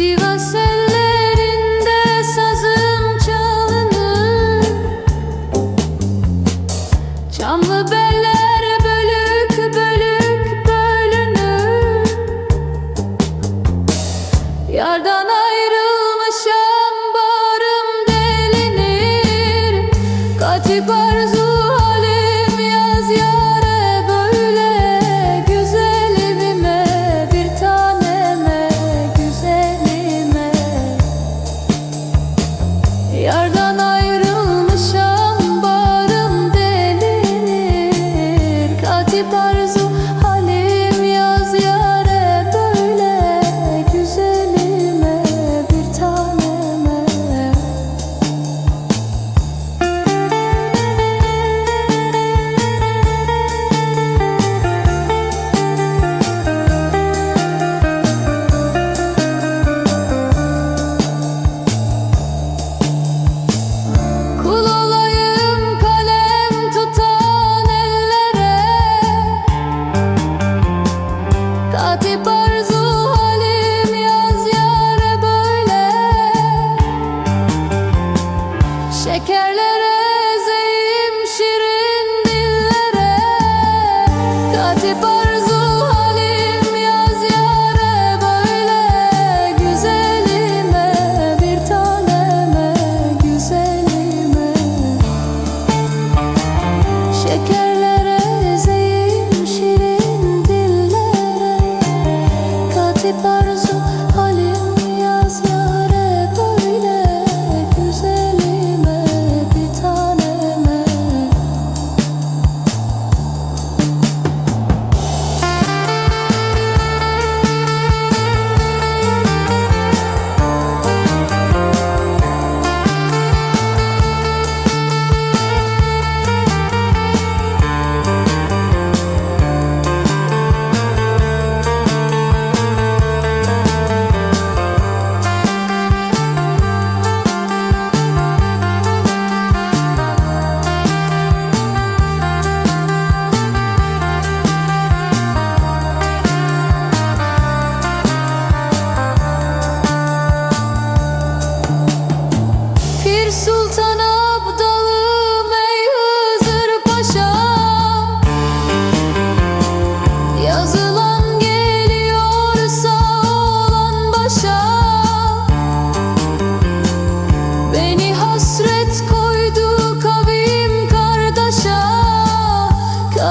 Sivas ellerinde sazım çalınır. Çamlı beller bölük bölük bölünür. Yardan ayrılmışam bağrım delinir. Katip şekerler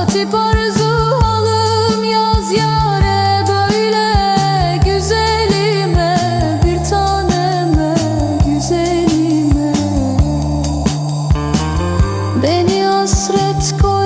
Açıp arzu halım yaz yare böyle. Güzelime bir taneme güzelime. Beni hasret koy.